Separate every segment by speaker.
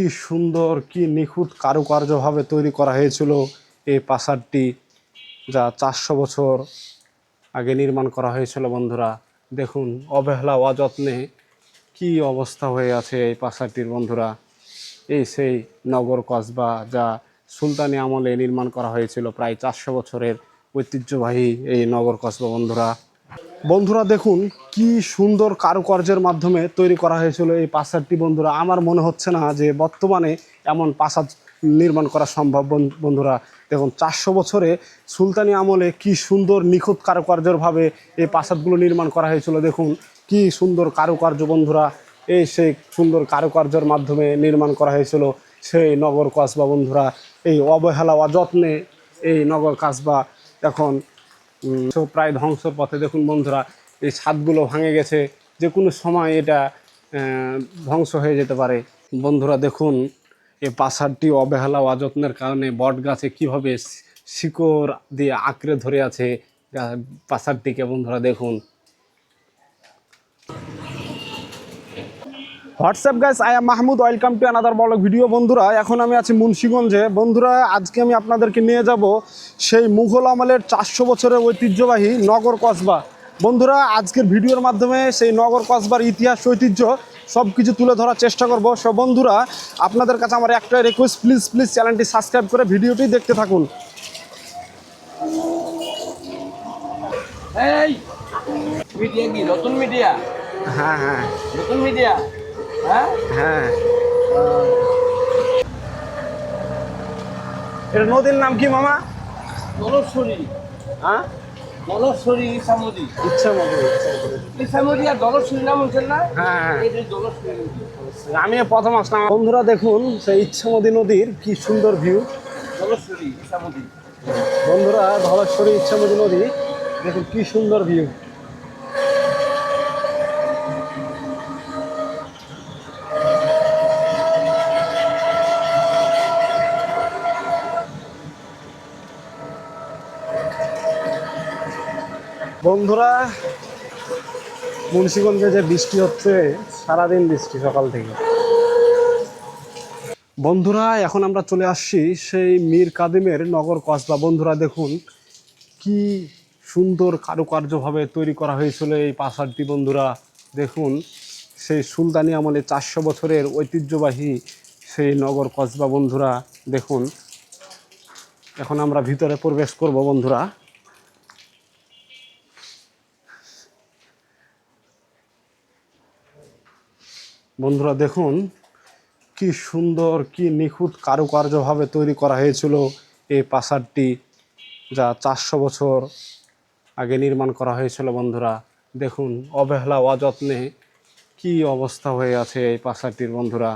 Speaker 1: কি সুন্দর, কি নিখুঁত কারুকার্যভাবে তৈরি করা হয়েছিল এই প্রাসাদটি যা চারশো বছর আগে নির্মাণ করা হয়েছিল বন্ধুরা। দেখুন, অবহেলা, অযত্নে কি অবস্থা হয়ে আছে এই প্রাসাদটির বন্ধুরা। এই সেই নগর কসবা যা সুলতানি আমলে নির্মাণ করা হয়েছিল প্রায় চারশো বছরের ঐতিহ্যবাহী এই নগর কসবা বন্ধুরা। বন্ধুরা দেখুন, কি সুন্দর কারুকার্যের মাধ্যমে তৈরি করা হয়েছিল এই প্রাসাদটি বন্ধুরা। আমার মনে হচ্ছে না যে বর্তমানে এমন প্রাসাদ নির্মাণ করা সম্ভব বন- বন্ধুরা। দেখুন, চারশো বছরে সুলতানি আমলে কি সুন্দর নিখুঁত কারুকার্যভাবে এই প্রাসাদগুলো নির্মাণ করা হয়েছিল। দেখুন, কি সুন্দর কারুকার্য বন্ধুরা। এই সেই সুন্দর কারুকার্যের মাধ্যমে নির্মাণ করা হয়েছিল সেই নগর কসবা বন্ধুরা। এই অবহেলা, অযত্নে এই নগর কাসবা এখন তো প্রায় ধ্বংসর পথে। দেখুন বন্ধুরা, এই ছাদগুলো ভাঙে গেছে। যে কোনো সময় এটা ধ্বংস হয়ে যেতে পারে। বন্ধুরা, দেখুন এই প্রাসাদটি অবহেলা অযত্নের কারণে বট গাছে কীভাবে শিকড় দিয়ে আঁকড়ে ধরে আছে প্রাসাদটিকে বন্ধুরা দেখুন। What's up guys I am Mahmud welcome to another বড় ভিডিও বন্ধুরা এখন আমি আছি মুন্সিগঞ্জে। বন্ধুরা আজকে আমি আপনাদেরকে নিয়ে যাব সেই মুঘল আমলের চারশো বছরের ঐতিহ্যবাহী নগর কসবা। বন্ধুরা আজকের ভিডিওর মাধ্যমে সেই নগর কসবার ইতিহাস ঐতিহ্য সব কিছু তুলে ধরার চেষ্টা করব। সব বন্ধুরা আপনাদের কাছে আমার একটা রিকোয়েস্ট প্লিজ প্লিজ চ্যানেলটি সাবস্ক্রাইব করে ভিডিওটি দেখতে থাকুন।
Speaker 2: এই মিডিয়া কি? নতুন মিডিয়া
Speaker 1: হ্যাঁ হ্যাঁ।
Speaker 2: নতুন মিডিয়া হ্যাঁ?
Speaker 1: হ্যাঁ। এটা নদীর নাম কি মামা?
Speaker 2: দলশ্বরী
Speaker 1: হ্যাঁ?
Speaker 2: দলশ্বরী ইসামদি
Speaker 1: ইচ্ছা মতো
Speaker 2: ইসামদি আর দলশ্বরী নাম হচ্ছেন না?
Speaker 1: হ্যাঁ হ্যাঁ। আমি প্রথম আসলাম। বন্ধুরা দেখুন সেই ইচ্ছামতি নদীর কি সুন্দর ভিউ
Speaker 2: দলশ্বরী ইসামদি
Speaker 1: বন্ধুরা ধলেশ্বরী ইচ্ছামতি নদী দেখুন কি সুন্দর ভিউ বন্ধুরা, মুন্সিগঞ্জে যে বৃষ্টি হচ্ছে, সারাদিন বৃষ্টি সকাল থেকে। বন্ধুরা, এখন আমরা চলে আসছি সেই মীর কাদিমের নগর কসবা। বন্ধুরা, দেখুন কি সুন্দর কারুকার্যভাবে তৈরি করা হয়েছিল এই প্রাসাদটি বন্ধুরা। দেখুন, সেই সুলতানি আমলে চারশো বছরের ঐতিহ্যবাহী সেই নগর কসবা, বন্ধুরা। দেখুন, এখন আমরা ভিতরে প্রবেশ করব, বন্ধুরা। বন্ধুরা দেখুন, কি সুন্দর, কি নিখুঁত কারুকার্যভাবে তৈরি করা হয়েছিল এই প্রাসাদটি যা চারশো বছর আগে নির্মাণ করা হয়েছিল বন্ধুরা। দেখুন, অবহেলা, অযত্নে কি অবস্থা হয়ে আছে এই প্রাসাদটির বন্ধুরা।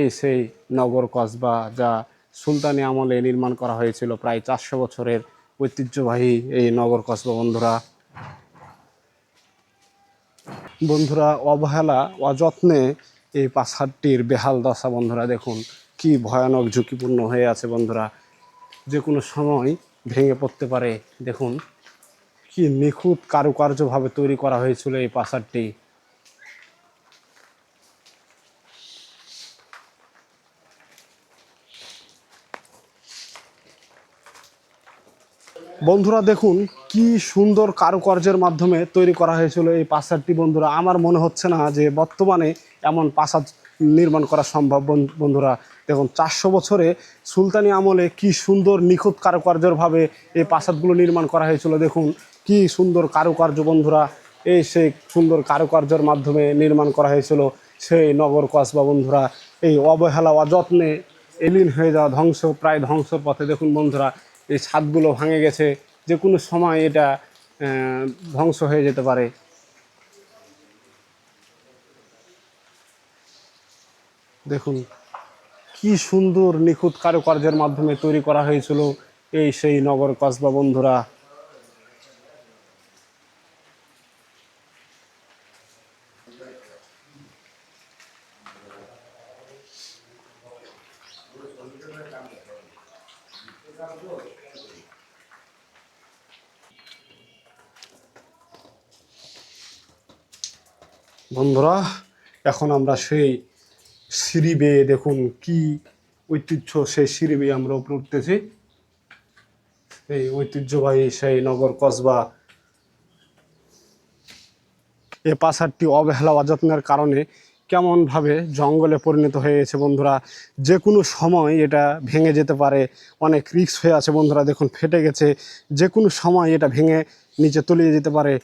Speaker 1: এই সেই নগর কসবা যা সুলতানি আমলে নির্মাণ করা হয়েছিল প্রায় চারশো বছরের ঐতিহ্যবাহী এই নগর কসবা বন্ধুরা। বন্ধুরা, অবহেলা, অযত্নে এই প্রাসাদটির বেহাল দশা বন্ধুরা, দেখুন কি ভয়ানক ঝুঁকিপূর্ণ হয়ে আছে বন্ধুরা। যে কোনো সময় ভেঙে পড়তে পারে, দেখুন কি নিখুঁত কারুকার্যভাবে তৈরি করা হয়েছিল এই প্রাসাদটি বন্ধুরা দেখুন, কি সুন্দর কারুকার্যের মাধ্যমে তৈরি করা হয়েছিল এই প্রাসাদটি বন্ধুরা। আমার মনে হচ্ছে না যে বর্তমানে এমন প্রাসাদ নির্মাণ করা সম্ভব বন- বন্ধুরা। দেখুন, চারশো বছরে সুলতানি আমলে কি সুন্দর নিখুঁত কারুকার্যভাবে এই প্রাসাদগুলো নির্মাণ করা হয়েছিল। দেখুন, কি সুন্দর কারুকার্য বন্ধুরা। এই সেই সুন্দর কারুকার্যের মাধ্যমে নির্মাণ করা হয়েছিল সেই নগর কসবা বন্ধুরা। এই অবহেলা, অযত্নে এলিন হয়ে যাওয়া ধ্বংস, প্রায় ধ্বংসর পথে দেখুন বন্ধুরা এই ছাদগুলো ভাঙে গেছে, যে কোনো সময় এটা ধ্বংস হয়ে যেতে পারে। দেখুন, কি সুন্দর নিখুঁত কারুকার্যের মাধ্যমে তৈরি করা হয়েছিল এই সেই নগর কসবা বন্ধুরা। বন্ধুরা, এখন আমরা সেই সিঁড়ি বেয়ে দেখুন কি ঐতিহ্য, সেই সিঁড়ি বেয়ে আমরা উপরে উঠতেছি। এই ঐতিহ্যবাহী সেই নগর কসবা এ প্রাসাদটি অবহেলা অযত্নের কারণে কেমনভাবে জঙ্গলে পরিণত হয়ে গেছে বন্ধুরা। যে কোনো সময় এটা ভেঙে যেতে পারে, অনেক রিস্ক হয়ে আছে বন্ধুরা, দেখুন ফেটে গেছে। যে কোনো সময় এটা ভেঙে নিচে তলিয়ে যেতে পারে।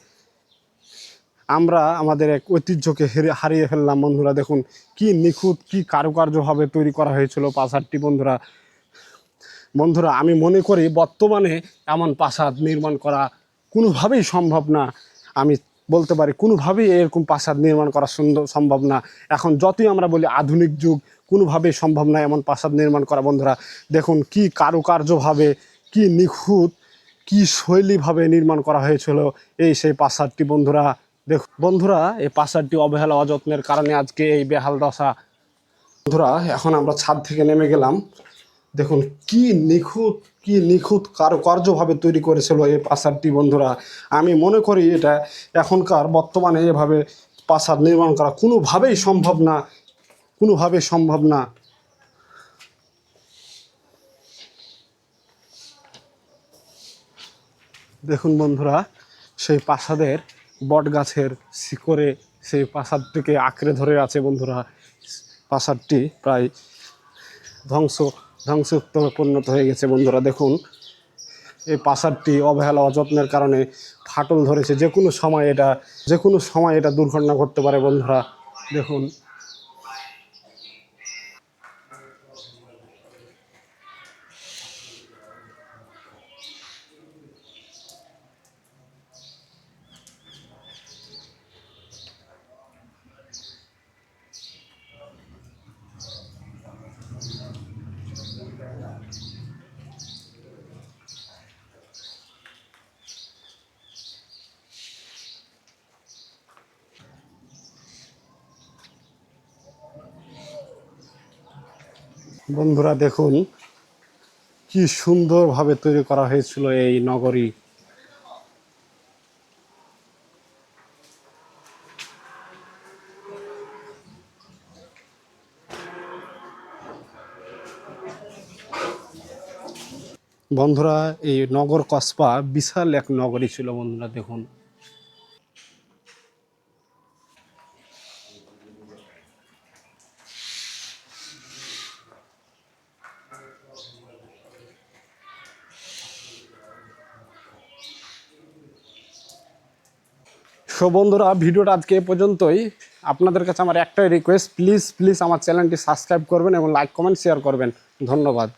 Speaker 1: আমরা আমাদের এক ঐতিহ্যকে হেরে- হারিয়ে ফেললাম। বন্ধুরা, দেখুন কি নিখুঁত, কি কারুকার্যভাবে তৈরি করা হয়েছিল প্রাসাদটি বন্ধুরা। বন্ধুরা, আমি মনে করি বর্তমানে এমন প্রাসাদ নির্মাণ করা কোনোভাবেই সম্ভব না। আমি বলতে পারি কোনোভাবেই এরকম প্রাসাদ নির্মাণ করা সুন্দর সম্ভব না। এখন যতই আমরা বলি আধুনিক যুগ, কোনোভাবেই সম্ভব না এমন প্রাসাদ নির্মাণ করা, বন্ধুরা। দেখুন কি কারুকার্যভাবে, কি নিখুঁত, কি শৈলীভাবে নির্মাণ করা হয়েছিল এই সেই প্রাসাদটি বন্ধুরা। দেখ বন্ধুরা, এই প্রাসাদটি অবহেলা অযত্নের কারণে আজকে এই বেহাল দশা। বন্ধুরা, এখন আমরা ছাদ থেকে নেমে গেলাম। দেখুন, কি নিখুঁত কি নিখুঁত কারুকার্যভাবে তৈরি করেছিল এই প্রাসাদটি বন্ধুরা। আমি মনে করি এটা এখনকার বর্তমানে এভাবে প্রাসাদ নির্মাণ করা কোনোভাবেই সম্ভব না, কোনোভাবেই সম্ভব না। দেখুন, বন্ধুরা, সেই প্রাসাদের বট গাছের শিকড়ে সেই প্রাসাদটিকে আঁকড়ে ধরে আছে বন্ধুরা। প্রাসাদটি প্রায় ধ্বংস ধ্বংসোত্তমে পরিণত হয়ে গেছে বন্ধুরা, দেখুন। এই প্রাসাদটি অবহেলা, অযত্নের কারণে ফাটল ধরেছে। যে কোনো সময় এটা যে কোনো সময় এটা দুর্ঘটনা ঘটতে পারে বন্ধুরা, দেখুন। বন্ধুরা, দেখুন কি সুন্দরভাবে তৈরি করা হয়েছিল এই নগরী। বন্ধুরা, এই নগর কসবা বিশাল এক নগরী ছিল বন্ধুরা, দেখুন। সো বন্ধুরা, ভিডিওটা আজকে এ পর্যন্তই। আপনাদের কাছে আমার একটাই রিকোয়েস্ট প্লিজ প্লিজ আমার চ্যানেলটি সাবস্ক্রাইব করবেন এবং লাইক কমেন্ট শেয়ার করবেন। ধন্যবাদ।